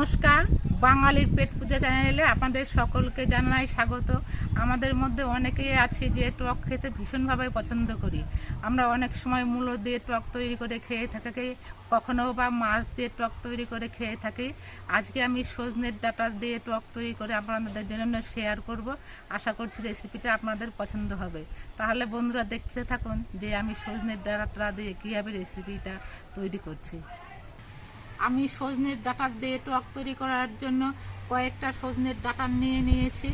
নমস্কার, বাঙালির পেট পূজা চ্যানেলে আপনাদের সকলকে জানাই স্বাগত। আমাদের মধ্যে অনেকেই আছে যে টক খেতে ভীষণভাবে পছন্দ করি। আমরা অনেক সময় মূলো দিয়ে টক তৈরি করে খেয়ে থাকি, কখনো বা মাছ দিয়ে টক তৈরি করে খেয়ে থাকি। আজকে আমি সজনের ডাটা দিয়ে টক তৈরি করে আপনাদের জন্য শেয়ার করব। আশা করছি রেসিপিটা আপনাদের পছন্দ হবে। তাহলে বন্ধুরা দেখতে থাকুন যে আমি সজনের ডাটা দিয়ে কীভাবে রেসিপিটা তৈরি করছি। আমি সজনের ডাটা দিয়ে টক তৈরি করার জন্য কয়েকটা সজনের ডাটা নিয়ে নিয়েছি।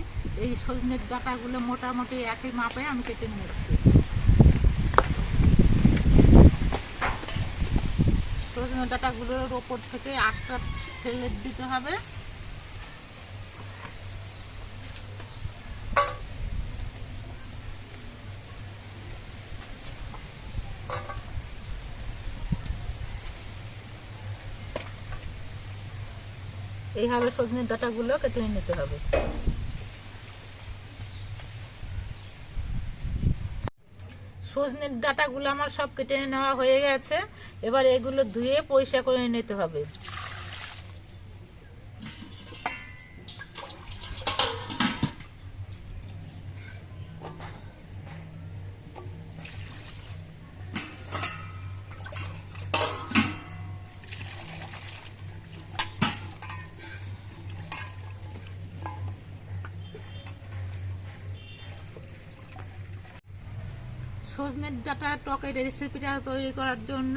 এই সজনের ডাটাগুলো মোটামুটি একই মাপে আমি কেটে নিয়েছি। সজনের ডাটাগুলোর ওপর থেকে আটটা ফেলে দিতে হবে। এইভাবে সজনের ডাটাগুলো কেটে নিতে হবে। সজনের ডাটাগুলো আমার সব কেটে নেওয়া হয়ে গেছে। এবার এগুলো ধুয়ে পয়সা করে নিতে হবে। সজনের ডাটা টকের রেসিপিটা তৈরি করার জন্য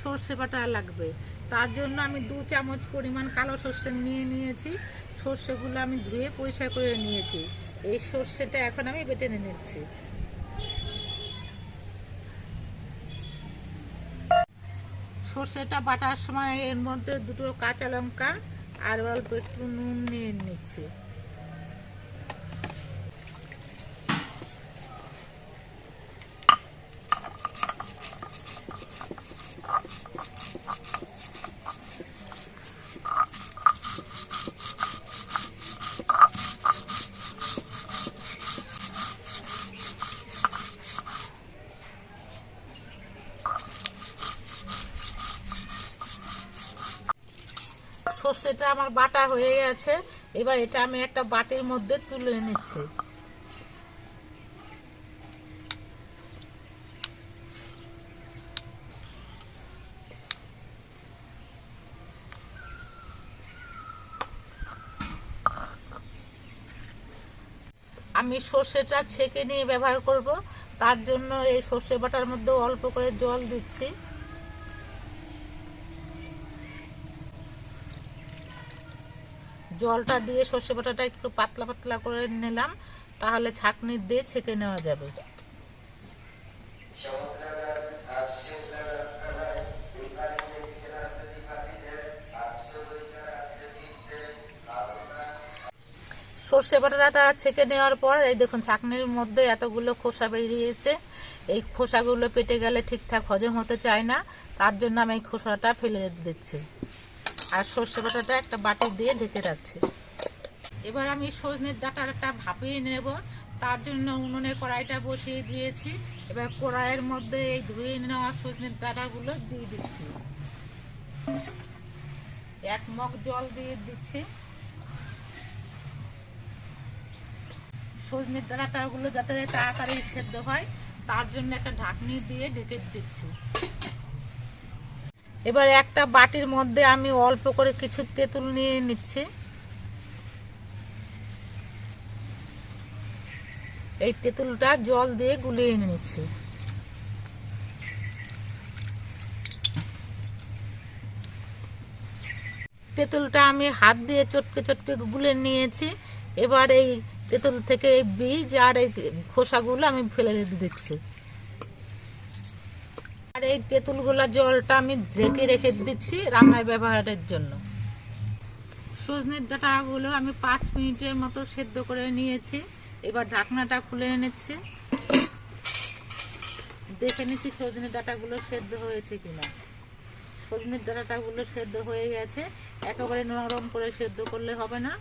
সর্ষে বাটা লাগবে। তার জন্য আমি দু চামচ পরিমাণ কালো সর্ষে নিয়ে নিয়েছি। সর্ষেগুলো আমি ধুয়ে পরিষ্কার করে নিয়েছি। এই সর্ষেটা এখন আমি বেটে নিচ্ছি। সর্ষেটা বাটার সময় এর মধ্যে দুটো কাঁচা লঙ্কা আর অল্প একটু নুন নিয়ে নিচ্ছি। সর্ষেটা আমার বাটা হয়ে গেছে। এবার এটা আমি একটা বাটির মধ্যে তুলে নিচ্ছি। আমি সর্ষেটা ছেঁকে নিয়ে ব্যবহার করব। তার জন্য এই সর্ষে বাটার মধ্যে অল্প করে জল দিচ্ছি। জলটা দিয়ে সর্ষে বাটাটা একটু পাতলা পাতলা করে নিলাম, তাহলে ছাঁকনি দিয়ে ছেঁকে নেওয়া যাবে। সর্ষে বাটাটা ছেঁকে নেওয়ার পর, এই দেখুন ছাঁকনির মধ্যে এতগুলো খোসা বেরিয়েছে। এই খোসাগুলো পেটে গেলে ঠিকঠাক হজম হতে চায় না, তার জন্য আমি এই খোসাটা ফেলে দিচ্ছি। আর সর্ষে বাটাটা একটা বাটি দিয়ে ঢেকে রাখছি। এবার আমি সজনের ডাটাটা ভাপিয়ে নেব। তার জন্য উনুনে কড়াইটা বসিয়ে দিয়েছি। এবার কড়াইয়ের মধ্যে এই ধুয়ে নেওয়া সজনের ডাটাগুলো দিয়ে দিচ্ছি। এক মগ জল দিয়ে দিচ্ছি। সজনের ডাটাগুলো যাতে তাড়াতাড়ি সেদ্ধ হয়, তার জন্য একটা ঢাকনি দিয়ে ঢেকে দিচ্ছি। এবার একটা বাটির মধ্যে আমি অল্প করে কিছু তেঁতুল নিয়ে নিচ্ছি। এই তেঁতুলটা জল দিয়ে গুলিয়ে নিচ্ছি। তেঁতুলটা আমি হাত দিয়ে চটকে চটকে গুলে নিয়েছি। এবার এই তেঁতুল থেকে এই বীজ আর এই খোসাগুলো আমি ফেলে দিচ্ছি। আর এই তেঁতুলগুলা জলটা আমি ঢেকে রেখে দিচ্ছি রান্নায় ব্যবহারের জন্য। সজনের ডাটাগুলো আমি পাঁচ মিনিটের মতো সেদ্ধ করে নিয়েছি। এবার ঢাকনাটা খুলে এনেছি। দেখে নিচ্ছি সজনের ডাটাগুলো সেদ্ধ হয়েছে কিনা। সজনের ডাটাগুলো সেদ্ধ হয়ে গেছে। একেবারে নরম করে সেদ্ধ করলে হবে না।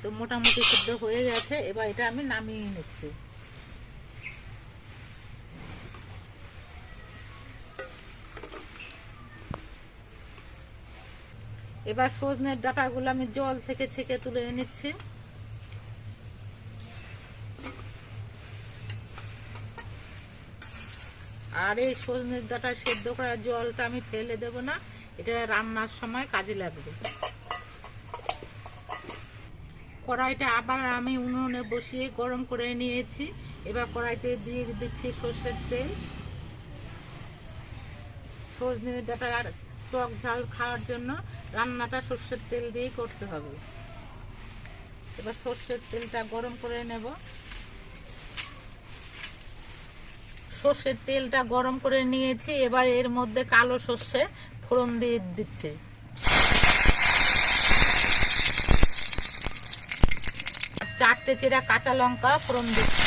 তো মোটামুটি সেদ্ধ হয়ে গেছে। এবার এটা আমি নামিয়ে নিচ্ছি। এবার সজনের ডাটাগুলো আমি জল থেকে ছেঁকে তুলে নিচ্ছি আর এই সজনের ডাটা সেদ্ধ করার জলটা আমি ফেলে দেব না, এটা রান্নার সময় কাজে লাগবে। কড়াইটা আবার আমি উনুনে বসিয়ে গরম করে নিয়েছি। এবার কড়াইতে দিয়ে দিচ্ছি সর্ষের তেল। সজনে ডাটা টক ঝাল খাওয়ার জন্য রান্নাটা সর্ষের তেল দিয়েই করতে হবে। এবার সর্ষের তেলটা গরম করে নেব। সর্ষের তেলটা গরম করে নিয়েছি, এবার এর মধ্যে কালো সর্ষে ফোড়ন দিয়ে দিচ্ছে। চারটে চেরা কাঁচা লঙ্কা ফোড়ন দিচ্ছি।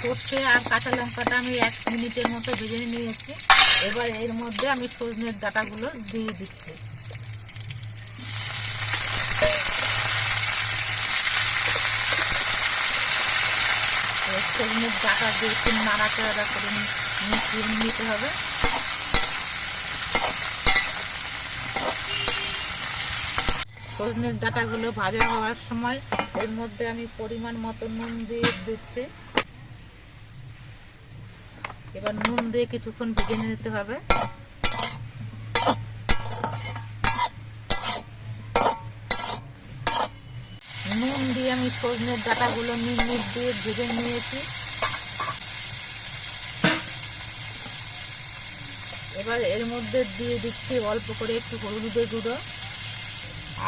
সর্ষে আর কাঁচা লঙ্কাটা আমি এক মিনিটের মতো ভেজে নিয়েছি। এবার এর মধ্যে আমি সজনের ডাটাগুলো দিয়ে দিচ্ছি। সজনের ডাটা দিয়ে একটু নাড়াচাড়া করে মিশিয়ে নিতে হবে। সজনের ডাটাগুলো ভাজা হওয়ার সময় এর মধ্যে আমি পরিমাণ মতো নুন দিয়ে দিচ্ছি। এবার নুন দিয়ে কিছুক্ষণ ভেজে নিতে হবে। নুন দিয়ে আমি সজনের ডাটাগুলো নিম মিট দিয়ে ভেজে নিয়েছি। এবার এর মধ্যে দিয়ে দিচ্ছি অল্প করে একটু হলুদের গুঁড়ো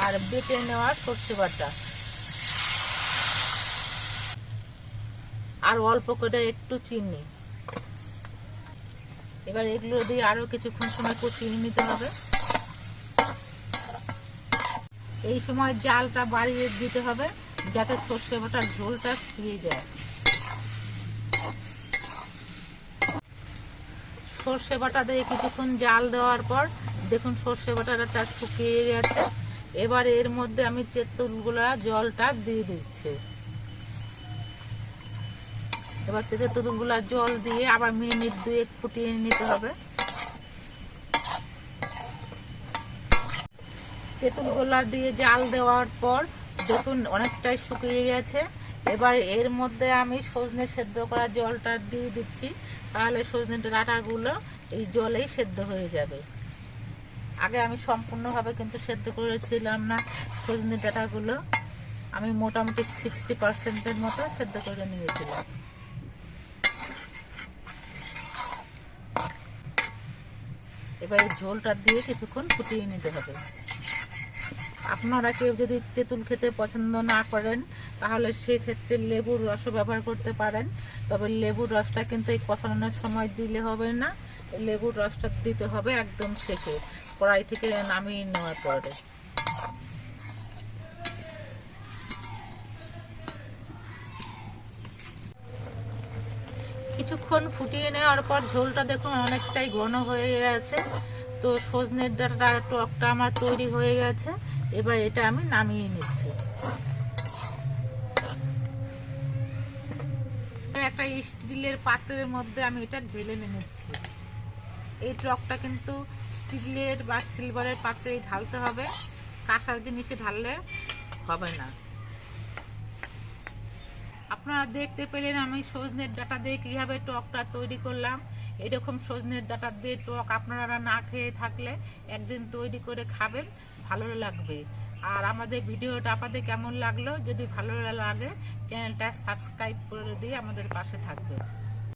আর বেটে নেওয়া সর্ষে বাটা। আর অল্প করে একটু চিনি। এবার এগুলো দিয়ে আরও কিছুক্ষণ সময় কষিয়ে নিতে হবে। এই সময় জালটা বাড়িয়ে দিতে হবে যাতে সর্ষে বাটার ঝোলটা শুকিয়ে যায়। সর্ষে বাটা দিয়ে কিছুক্ষণ জাল দেওয়ার পর দেখুন সর্ষে বাটাটা শুকিয়ে গেছে। এবার এর মধ্যে আমি তেঁতুলগুলা জলটা দিয়ে দিচ্ছি। এবার তেঁতুলগুলা জল দিয়ে আবার মিনিট দুয়েক ফুটিয়ে নিতে হবে। তেঁতুলগুলা দিয়ে জাল দেওয়ার পর দেখুন অনেকটাই শুকিয়ে গেছে। এবার এর মধ্যে আমি সজনে সেদ্ধ করা জলটা দিয়ে দিচ্ছি। তাহলে সজনে ডাটাগুলো এই জলেই সেদ্ধ হয়ে যাবে। আগে আমি সম্পূর্ণভাবে কিন্তু সেদ্ধ করেছিলাম না সজনে ডাটাগুলো। আমি মোটামুটি সিক্সটি পার্সেন্টের মতো সেদ্ধ করে নিয়েছিলাম। এবার ঝোলটা দিয়ে কিছুক্ষণ ফুটিয়ে নিতে হবে। আপনারা কেউ যদি তেঁতুল খেতে পছন্দ না করেন, তাহলে সেক্ষেত্রে লেবুর রসও ব্যবহার করতে পারেন। তবে লেবুর রসটা কিন্তু এই কষানোর সময় দিলে হবে না। লেবুর রসটা দিতে হবে একদম শেষে, কড়াই থেকে নামিয়ে নেওয়ার পরে। কিছুক্ষণ ফুটিয়ে নেওয়ার পর ঝোলটা দেখুন অনেকটাই ঘন হয়ে গেছে। তো সজনের ডাটা টকটা আমার তৈরি হয়ে গেছে। এবার এটা আমি নামিয়ে নিচ্ছি। একটা স্টিলের পাত্রের মধ্যে আমি এটা ঢেলে নিচ্ছি। এই টকটা কিন্তু স্টিলের বা সিলভারের পাত্রে ঢালতে হবে। কাঁসার জিনিসে ঢাললে হবে না। আপনারা দেখতে পেলেন আমি সজনের ডাটা দিয়ে কীভাবে টকটা তৈরি করলাম। এরকম সজনের ডাটা দিয়ে টক আপনারা না খেয়ে থাকলে একদিন তৈরি করে খাবেন, ভালো লাগবে। আর আমাদের ভিডিওটা আপনাদের কেমন লাগল? যদি ভালো লাগে, চ্যানেলটা সাবস্ক্রাইব করে দিয়ে আমাদের পাশে থাকবে